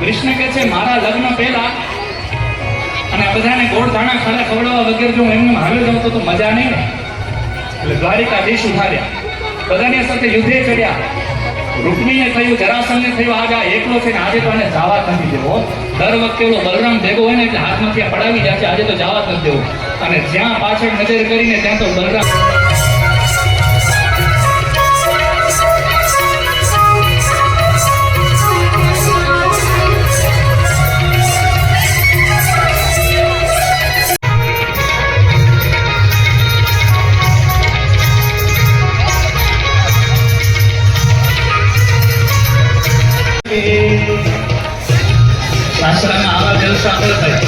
કૃષ્ણ કહે છે, મારા લગ્ન પહેલા અને બધાને ગોળ ધાણા, ખાડા ખવડાવવા વગેરે જો હું એમને હાલ્યો જાઉં તો મજા નહીં ને. એટલે દ્વારિકાધીશ ઉઠાડ્યા. બધાની સાથે યુદ્ધે ચડ્યા. રૂકમીએ થયું જરાસંઘને થયું, આજ આ એકલો છે ને આજે તો આને જવા નથી દેવો. દર વખતે એવો બલરામ ભેગો હોય ને એટલે હાથમાંથી પડાવી જાય છે, આજે તો જવા નથી દેવો. અને જ્યાં પાછળ નજર કરીને ત્યાં તો બલરામ આશ્રમમાં આવા જલસા ન થાય.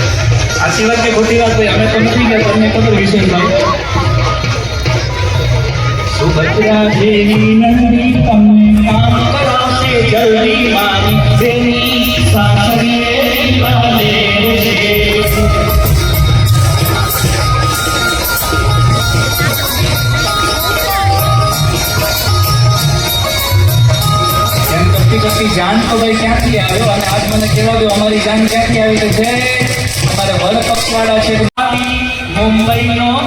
આ સિવાય કે ખોટી વાત ભાઈ અમે તો નથી ગયા તમને ખબર વિશે ભાઈ સુભદ્રા દેવી નંદી કરતી જાન તો ભાઈ ક્યાંથી આવ્યો? અને આજ મને કહેવા અમારી જાન ક્યાંથી આવી છે? અમારે વડ પક્ષવાળા છે. મુંબઈનો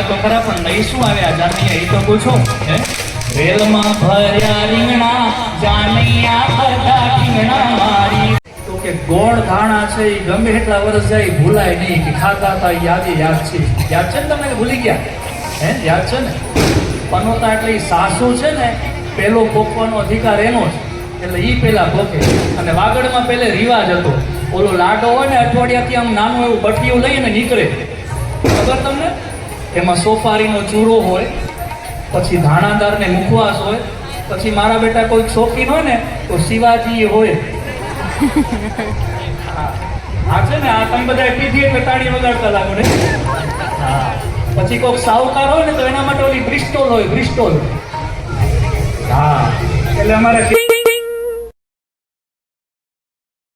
તો ખરા, પણ લઈ શું આવ્યા? જાનૈયા, એ તો પૂછો. હે? રેલમાં ભર્યા રીંગણા છે એ ગમે એટલા વર્ષ જાય એ ભૂલાય નહીં કે ખાતા હતા એ યાદ છે. યાદ છે ને તમે ભૂલી ગયા? હે, યાદ છે ને? પનોતા એટલે સાસુ છે ને, પેલો પોખવાનો અધિકાર એનો જ. એટલે ઈ પેલા પોકે અને વાગડમાં પેલે રિવાજ હતો. ઓલો લાડો હોય ને, અઠવાડિયાથી આમ નાનું એવું બટિયું લઈને નીકળે. ખબર તમને? એમાં સોપારીનો ચૂરો હોય. પછી ધાણાદારને મુખવાસ હોય, પછી મારા બેટા કોઈ શોખીન હોય ને, તો શિવાજી હોય. હા. છે ને, આ તમે બધા પીધી એટલે તાળી વગાડતા લાગો ને. પછી કોઈક સાહુકાર હોય ને, તો એના માટે ઓલી બ્રિસ્ટોલ હોય, બ્રિસ્ટોલ. હા. એટલે અમારે